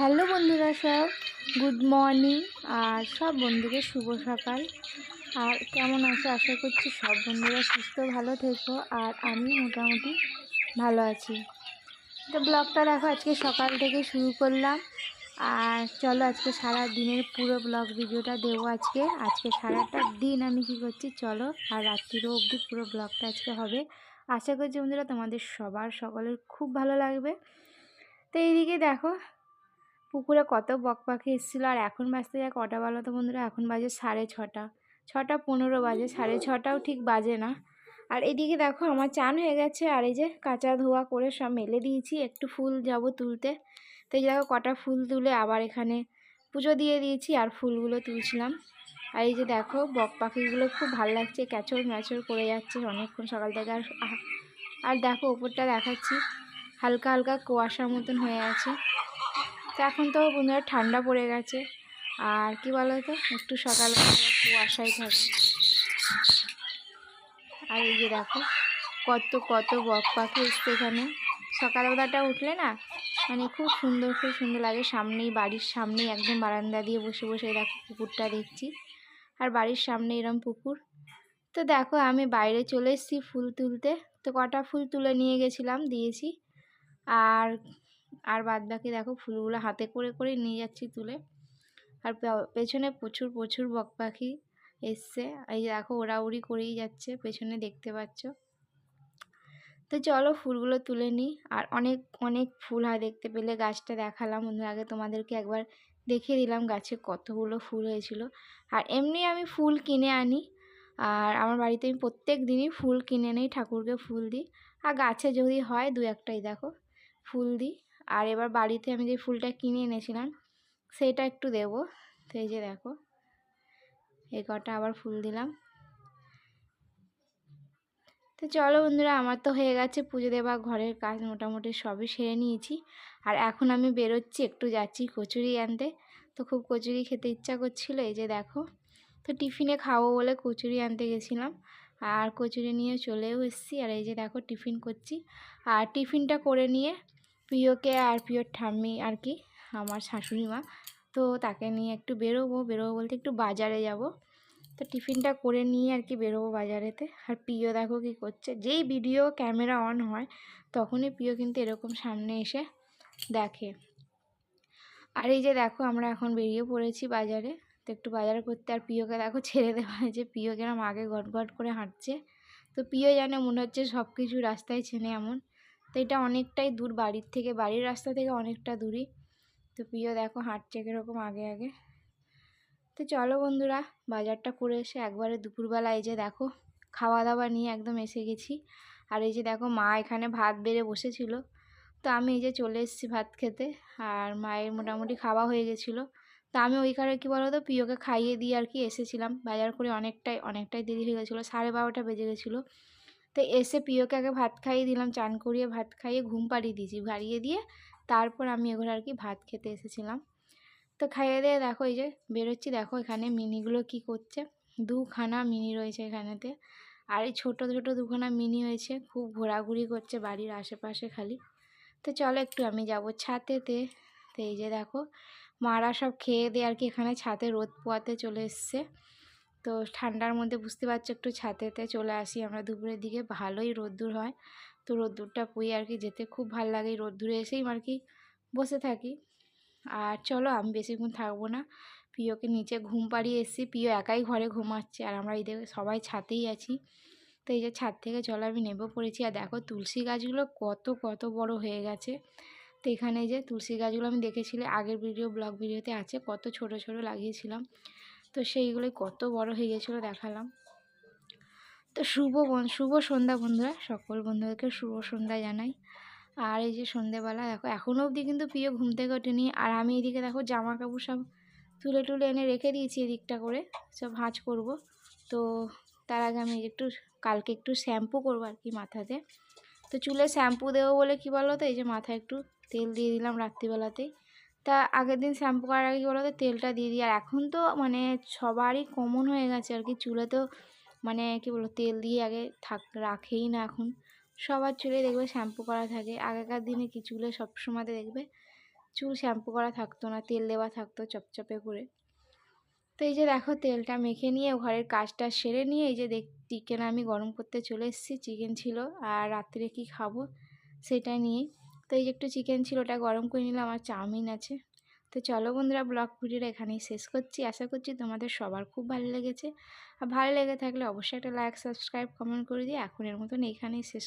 Hello বন্ধুরা সব, good morning, আর সব বন্ধুকে শুভ সকাল। আর কেমন আছো? আশা করছি সব বন্ধুরা সুস্থ, ভালো থেকো, আর আমি মোটামুটি ভালো আছি। তো ব্লগটা দেখো, আজকে সকাল থেকে শুরু করলাম। আর চলো আজকে সারা দিনের পুরো ব্লগ ভিডিওটা দেবো আজকে। আজকে সারাটা দিন আমি কি করছি? চলো, আর রাত্রিরও অবধি পুরো ব্লগটা আজকে হবে। আশা করছি বন্ধুরা তোমাদের সবার সকলের খুব ভালো লাগবে। তো এইদিকে দেখো পুকুরে কত বক পাখি এসেছিল আর এখন বাজতে যায় কটা বলো তো বন্ধুরা? এখন বাজে সাড়ে ছটা। ছটা পনেরো বাজে, সাড়ে ছটাও ঠিক বাজে না। আর এদিকে দেখো আমার চান হয়ে গেছে আর এই যে কাঁচা ধোয়া করে সব মেলে দিয়েছি, একটু ফুল যাব তুলতে। তো এই দেখো কটা ফুল তুলে আবার এখানে পুজো দিয়ে দিয়েছি আর ফুলগুলো তুলছিলাম। আর এই যে দেখো বক পাখিগুলো খুব ভালো লাগছে ক্যাচর ম্যাচর করে যাচ্ছে অনেকক্ষণ সকাল থেকে আর আর দেখো ওপরটা দেখাচ্ছি। হালকা হালকা কুয়াশার মতন হয়ে আছে। তো এখন তো বন্ধুরা ঠান্ডা পড়ে গেছে। আর কি বলো তো একটু সকালবেলা কুয়াশাই থাকে। আর এই যে দেখো, কত কত বক পাখি এসছে এখানে। সকালবেলাটা উঠলে না মানে খুব সুন্দর খুব সুন্দর লাগে। সামনেই বাড়ির সামনেই একদম বারান্দা দিয়ে বসে বসে দেখো পুকুরটা দেখছি। আর বাড়ির সামনে এরম পুকুর। তো দেখো, আমি বাইরে চলে এসেছি ফুল তুলতে। তো কটা ফুল তুলে নিয়ে গেছিলাম, দিয়েছি। আর আর বাদ বাকি দেখো ফুলগুলো হাতে করে করে নিয়ে যাচ্ছি তুলে। আর পেছনে প্রচুর প্রচুর বক পাখি এসছে। এই দেখো ওরা ওড়াউড়ি করেই যাচ্ছে, পেছনে দেখতে পাচ্ছ। তো চলো ফুলগুলো তুলে নিই আর অনেক অনেক ফুল হয় দেখতে পেলে, গাছটা দেখালাম বন্ধু আগে তোমাদেরকে একবার দেখিয়ে দিলাম গাছে কতগুলো ফুল হয়েছিল। আর এমনি আমি ফুল কিনে আনি। আর আমার বাড়িতে আমি প্রত্যেক দিনই ফুল কিনে নেই, ঠাকুরকে ফুল দিই। আর গাছে যদি হয় দু একটাই দেখো, ফুল দিই। আর এবার বাড়িতে আমি যে ফুলটা কিনে এনেছিলাম, সেটা একটু দেব। তো এই যে দেখো এই কটা আবার ফুল দিলাম। তো চলো বন্ধুরা, আমার তো হয়ে গেছে পুজো দেওয়া, ঘরের কাজ মোটামুটি সবই সেরে নিয়েছি। আর এখন আমি বেরোচ্ছি, একটু যাচ্ছি কচুরি আনতে। তো খুব কচুরি খেতে ইচ্ছা করছিল, এই যে দেখো। তো টিফিনে খাব বলে কচুরি আনতে গেছিলাম। আর কচুরি নিয়ে চলেও এসেছি, আর এই যে দেখো টিফিন করছি। আর টিফিনটা করে নিয়ে প্রিয়কে আর প্রিয়র ঠাম্মি আর কি, আমার শাশুড়ি মা। তো তাকে নিয়ে একটু বেরোবো বেরোবো বলতে একটু বাজারে যাব। তো টিফিনটা করে নিয়ে আর কি বেরোবো বাজারেতে। আর প্রিয় দেখো কি করছে, যেই ভিডিও ক্যামেরা অন হয়, তখনই প্রিয় কিন্তু এরকম সামনে এসে দেখে। আর এই যে দেখো আমরা এখন বেরিয়ে পড়েছি বাজারে। তো একটু বাজার করতে আর প্রিয়কে দেখো ছেড়ে দেওয়া হয়েছে। প্রিয় কেরম আগে গট গট করে হাঁটছে। তো প্রিয় জানে মনে হচ্ছে সব কিছু রাস্তায় চেনে এমন। তো এটা অনেকটাই দূর বাড়ির থেকে, বাড়ির রাস্তা থেকে অনেকটা দূরই। তো প্রিয় দেখো হাঁটছে কীরকম আগে আগে। তো চলো বন্ধুরা, বাজারটা করে এসে একবারে দুপুরবেলা এই যে দেখো খাওয়া দাওয়া নিয়ে একদম এসে গেছি। আর এই যে দেখো মা এখানে ভাত বেড়ে বসেছিল। তো আমি এই যে চলে এসেছি ভাত খেতে, আর মায়ের মোটামুটি খাওয়া হয়ে গেছিল। তো আমি ওইখানে কী বলো তো প্রিয়কে খাইয়ে দিয়ে আর কি এসেছিলাম। বাজার করে অনেকটাই অনেকটাই দেরি হয়ে গেছিল, সাড়ে বারোটা বেজে গেছিল। তো এসে প্রিয়কে আগে ভাত খাইয়ে দিলাম, চান করিয়ে ভাত খাইয়ে ঘুম পাড়িয়ে দিয়েছি ভারিয়ে দিয়ে তারপর আমি এগুলো আর কি ভাত খেতে এসেছিলাম। তো খাইয়ে দিয়ে দেখো এই যে বেরোচ্ছি, দেখো এখানে মিনিগুলো কি করছে। দুখানা মিনি রয়েছে এখানেতে। আর এই ছোটো ছোটো দুখানা মিনি হয়েছে, খুব ঘোরাঘুরি করছে বাড়ির আশেপাশে খালি। তো চলো একটু আমি যাব ছাতেতে। তো এই যে দেখো, মারা সব খেয়ে দিয়ে আর কি এখানে ছাতে রোদ পোয়াতে চলে এসছে। তো ঠান্ডার মধ্যে বুঝতে পারছ, একটু ছাতেতে চলে আসি আমরা দুপুরের দিকে, ভালোই রোদ্দুর হয়। তো রোদ্দুরটা পুই আর কি যেতে খুব ভালো লাগে রোদ্দুরে এসেই আর কি বসে থাকি। আর চলো, আমি বেশিক্ষণ থাকব না। প্রিয়কে নিচে ঘুম পাড়িয়ে এসেছি, প্রিয় একাই ঘরে ঘুমাচ্ছে আর আমরা এই সবাই ছাতেই আছি। তো এই যে ছাদ থেকে চলো আমি নেব পড়েছি আর দেখো তুলসী গাছগুলো কত কত বড় হয়ে গেছে। তো এখানে যে তুলসী গাছগুলো আমি দেখেছিলে আগের ভিডিও, ব্লগ ভিডিওতে আছে, কত ছোট ছোট লাগিয়েছিলাম। তো সেইগুলোই কত বড় হয়ে গেছিল দেখালাম। তো শুভ শুভ সন্ধ্যা বন্ধুরা, সকল বন্ধুদেরকে শুভ সন্ধ্যা জানাই। আর এই যে সন্ধেবেলা দেখো এখনও অবধি কিন্তু প্রিয় ঘুম থেকে ওঠেনি। আর আমি এদিকে, দেখো জামা কাপড় সব তুলে টুলে এনে রেখে দিয়েছি এদিকটা করে, সব ভাঁজ করব। তো তার আগে আমি একটু, কালকে একটু শ্যাম্পু করব আর কি মাথাতে। তো চুলে শ্যাম্পু দেবো বলে কি বলো তো এই যে মাথায় একটু তেল দিয়ে দিলাম রাত্রিবেলাতেই। তা আগের দিন শ্যাম্পু করার আগে কী বলো তো তেলটা দিয়ে দিই। আর এখন তো মানে সবারই কমন হয়ে গেছে আর কি। চুলে তো মানে কি বলব তেল দিয়ে আগে থাক, রাখেই না এখন। সবার চুলে দেখবে শ্যাম্পু করা থাকে। আগেকার দিনে কি চুলে সবসময়তে দেখবে চুল শ্যাম্পু করা থাকতো না, তেল দেওয়া থাকতো চপচপে করে। তো এই যে দেখো তেলটা মেখে নিয়ে ঘরের কাজটা সেরে নিয়ে এই যে দেখ চিকেন আমি গরম করতে চলে এসেছি। চিকেন ছিল আর রাত্রে কি খাব সেটা নিয়ে তো এই যে একটু চিকেন ছিল, ওটা গরম করে নিলাম আমার চাউমিন আছে। তো চলো বন্ধুরা ব্লগ ভিডিওটা এখানেই শেষ করছি। আশা করছি তোমাদের সবার খুব ভালো লেগেছে। আর ভালো লেগে থাকলে অবশ্যই একটা লাইক সাবস্ক্রাইব কমেন্ট করে দিয়ে এখন এর মতন এখানেই শেষ